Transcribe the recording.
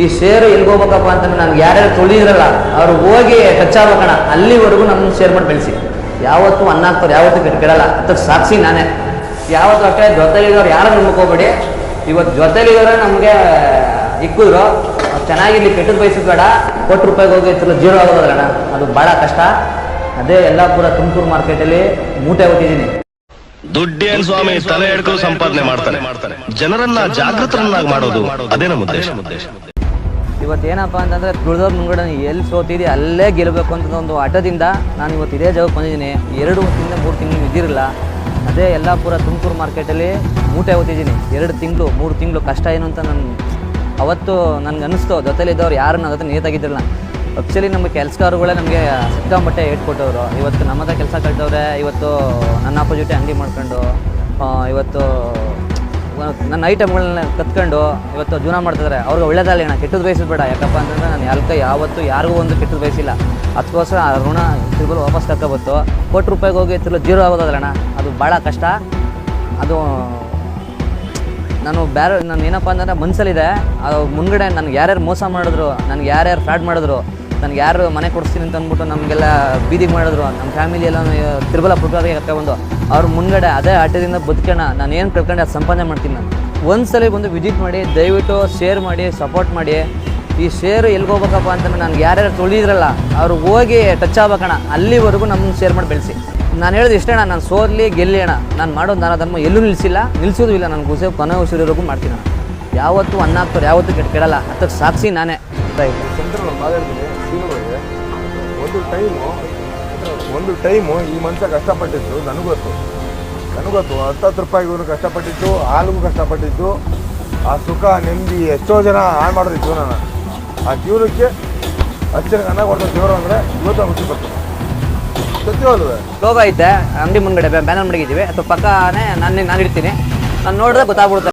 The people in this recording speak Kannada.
ಈ ಶೇರ್ ಎಲ್ಲಿ ಹೋಗ್ಬೇಕಪ್ಪ ಅಂತಂದ್ರೆ ನನ್ಗೆ ಯಾರ್ಯಾರು ತುಳಿದಿರಲ್ಲ ಅವ್ರು ಹೋಗಿ ಟಚ್ ಆಗ್ಬೇಕಣ ಅಲ್ಲಿವರೆಗೂ ನಮ್ಮನ್ನು ಶೇರ್ ಮಾಡಿ ಬೆಳೆಸಿ. ಯಾವತ್ತು ಅನ್ನ ಹಾಕ್ತಾರೆ, ಯಾವತ್ತೂ ಕೆಡಲ್ಲ ಅದಕ್ಕೆ ಸಾಕ್ಷಿ ನಾನೇ. ಯಾವತ್ತು ಅಷ್ಟೇ ಜೊತೆಲಿದ್ದವ್ರು ಯಾರು ನಂಬ್ಕೋಬೇಡಿ ಇವತ್ತು ಜೊತೆಲಿದ್ದವ್ರೆ ನಮಗೆ, ಇಕ್ಕಿದ್ರು. ಚೆನ್ನಾಗಿರ್ಲಿ ಕೆಟ್ಟದ್ದು ಬಯಸಿದ್ ಬೇಡ. ಕೋಟಿ ರೂಪಾಯಿಗೆ ಹೋಗಿ ಜೀರೋ ಆಗೋದಲ್ಲಣ್ಣ. ಅದು ಭಾಳ ಕಷ್ಟ. ಅದೇ ಯಲ್ಲಾಪುರ ತುಮಕೂರು ಮಾರ್ಕೆಟಲ್ಲಿ ಮೂಟೆ ಹೋಗಿದ್ದೀನಿ ದುಡ್ಡೇನ್ ಸ್ವಾಮಿ ತಲೆ ಸಂಪಾದನೆ ಮಾಡ್ತಾನೆ ಮಾಡ್ತಾನೆ ಜನರನ್ನ ಜಾಗೃತರನ್ನಾಗಿ ಮಾಡೋದು ಅದೇ ನಮ್ಮ ಉದ್ದೇಶ ಉದ್ದೇಶ. ಇವತ್ತು ಏನಪ್ಪ ಅಂತಂದರೆ ತುಳಿದವ್ರ ಮುಂಗಡೆ ಎಲ್ಲಿ ಸೋತಿದೆ ಅಲ್ಲೇ ಗೆಲ್ಲಬೇಕು ಅಂತ ಒಂದು ಆಟದಿಂದ ನಾನು ಇವತ್ತು ಇದೇ ಜಾಗಕ್ಕೆ ಬಂದಿದ್ದೀನಿ. ಎರಡು ತಿಂಗಳ, ಮೂರು ತಿಂಗಳು ಇದ್ದಿರಲಿಲ್ಲ ಅದೇ ಯಲ್ಲಾಪುರ ತುಮಕೂರು ಮಾರ್ಕೆಟಲ್ಲಿ ಮೂಟೆ ಓದಿದ್ದೀನಿ ಎರಡು ತಿಂಗಳು, ಮೂರು ತಿಂಗಳು ಕಷ್ಟ ಏನು ಅಂತ ನಾನು ಅವತ್ತು ನನಗೆ ಅನ್ನಿಸ್ತು ಜೊತೆಲಿದ್ದವ್ರು ಯಾರು ನನ್ನ ಜೊತೆ ನೀತಾಗಿದ್ದಿರಲ್ಲ. ಆ್ಯಕ್ಚುಲಿ ನಮ್ಮ ಕೆಲಸಗಾರಗಳೇ ನಮಗೆ ಸಿಕ್ಕಾಂಬಟ್ಟೆ ಏಟ್ ಕೊಟ್ಟವರು. ಇವತ್ತು ನಮ್ಮದ ಕೆಲಸ ಕಟ್ಟವ್ರೆ ಇವತ್ತು ನನ್ನ ಅಪೋಸಿಟಿ ಅಂಗಡಿ ಮಾಡ್ಕೊಂಡು ಇವತ್ತು ನನ್ನ ಐಟಮ್ಗಳನ್ನ ಕತ್ಕೊಂಡು ಇವತ್ತು ಜೀವನ ಮಾಡ್ತಿದ್ದಾರೆ ಅವ್ರಿಗೆ ಒಳ್ಳೇದಲ್ಲ ಅಣ್ಣ ಕೆಟ್ಟದ್ದು ಬಯಸಿದ್ ಬೇಡ ಯಾಕಪ್ಪ ಅಂತಂದ್ರೆ ನಾನು ಯಾಲ್ಕ ಯಾವತ್ತೂ ಯಾರಿಗೂ ಒಂದು ಕೆಟ್ಟದ್ದು ಬಯಸಿಲ್ಲ. ಅದಕ್ಕೋಸ್ಕರ ಆ ಋಣ ತಿರುಗಲು ವಾಪಸ್ ತಗೋಬತ್ತು ಕೋಟಿ ರೂಪಾಯಿಗೆ ಹೋಗಿ ತಿರುಗಲು ಜೀರೋ ಆಗೋದಲ್ಲ ಅಣ್ಣ, ಅದು ಭಾಳ ಕಷ್ಟ. ಅದು ನಾನು ಬೇರೆ ನಾನು ಏನಪ್ಪ ಅಂದ್ರೆ ಮನಸ್ಸಲ್ಲಿದೆ ಅದು ಮುನ್ಗಡೆ ನನಗೆ ಯಾರ್ಯಾರು ಮೋಸ ಮಾಡಿದ್ರು, ನನಗೆ ಯಾರ್ಯಾರು ಫ್ರಾಡ್ ಮಾಡಿದ್ರು ನನಗೆ ಯಾರು ಮನೆ ಕೊಡಿಸ್ತೀನಿ ಅಂತ ಅಂದ್ಬಿಟ್ಟು ನಮಗೆಲ್ಲ ಬೀದಿಗೆ ಮಾಡಿದ್ರು. ನಮ್ಮ ಫ್ಯಾಮಿಲಿ ಎಲ್ಲ ತಿರುಬಲ ಪುಟ್ಟದಾಗೆ ತಗೊಂಡು ಅವ್ರ ಮುನ್ಗಡೆ ಅದೇ ಆಟದಿಂದ ಬದುಕೋಣ, ನಾನು ಏನು ಕಳ್ಕೊಂಡು ಅದು ಸಂಪಾದನೆ ಮಾಡ್ತೀನಿ ನಾನು. ಒಂದ್ಸಲ ಬಂದು ವಿಸಿಟ್ ಮಾಡಿ, ದಯವಿಟ್ಟು ಶೇರ್ ಮಾಡಿ ಸಪೋರ್ಟ್ ಮಾಡಿ. ಈ ಶೇರ್ ಎಲ್ಲಿಗೆ ಹೋಗ್ಬೇಕಪ್ಪ ಅಂತಂದ್ರೆ ನನಗೆ ಯಾರ್ಯಾರು ತುಳಿದ್ರಲ್ಲ ಅವ್ರು ಹೋಗಿ ಟಚ್ ಆಗ್ಬೇಕಣ ಅಲ್ಲಿವರೆಗೂ ನಮ್ಮನ್ನು ಶೇರ್ ಮಾಡಿ ಬೆಳೆಸಿ. ನಾನು ಹೇಳೋದು ಇಷ್ಟೇ ಅಣ್ಣ, ನಾನು ಸೋರ್ಲಿ ಗೆಲ್ಲಿ ಅಣ್ಣ. ನಾನು ಮಾಡೋದು ನಾನು ಧರ್ಮ ಎಲ್ಲೂ ನಿಲ್ಲಿಸಿಲ್ಲ ನಿಲ್ಲಿಸೋದು ಇಲ್ಲ, ನಾನು ಗುಸೆ ಕೊನೆ ಉಸಿರೋವರೆಗೂ ಮಾಡ್ತೀನಿ ಯಾವತ್ತೂ ಅನ್ನ ಹಾಕ್ತಾರೆ, ಯಾವತ್ತೂ ಕೆಟ್ಟ ಕೆಡಲ್ಲ. ಅದಕ್ಕೆ ಸಾಕ್ಷಿ ನಾನೇ. ಆಯ್ತು ಸೆಂಟ್ರಲ್ ಮಾತಾಡ್ತೀನಿ ಒಂದು ಟೈಮು ಒಂದು ಟೈಮು ಈ ಮನುಷ್ಯ ಕಷ್ಟಪಟ್ಟಿದ್ದು ನನಗೊತ್ತು ನನಗೊತ್ತು ಹತ್ತು ಹತ್ತು ಇವನು ಕಷ್ಟಪಟ್ಟಿದ್ದು ಹಾಲಿಗೂ ಕಷ್ಟಪಟ್ಟಿದ್ದು ಆ ಸುಖ ನೆಮ್ಮದಿ ಎಷ್ಟೋ ಜನ ಹಾಳು ಮಾಡೋದು ಜೀವನನ. ಆ ಜೀವನಕ್ಕೆ ಹತ್ತು ಜನಕ್ಕೆ ಅನ್ನ ಕೊಡ್ತಾರೆ ಜೀವನ ಅಂದರೆ ಇವತ್ತು ಖುಷಿ ಬರ್ತದೆ ಸತ್ಯವಲ್ವೇ? ಲೋಗ ಐತೆ ಅಂಗಡಿ ಮುಂದ್ಗಡೆ ಬ್ಯಾನರ್ ಮಡಗಿದ್ದೀವಿ ಅಥವಾ ಪಕ್ಕನೇ ನಾನು ನಾನು ಇಡ್ತೀನಿ. ನಾನು ನೋಡಿದ್ರೆ ಗೊತ್ತಾಗ್ಬಿಡುತ್ತೆ.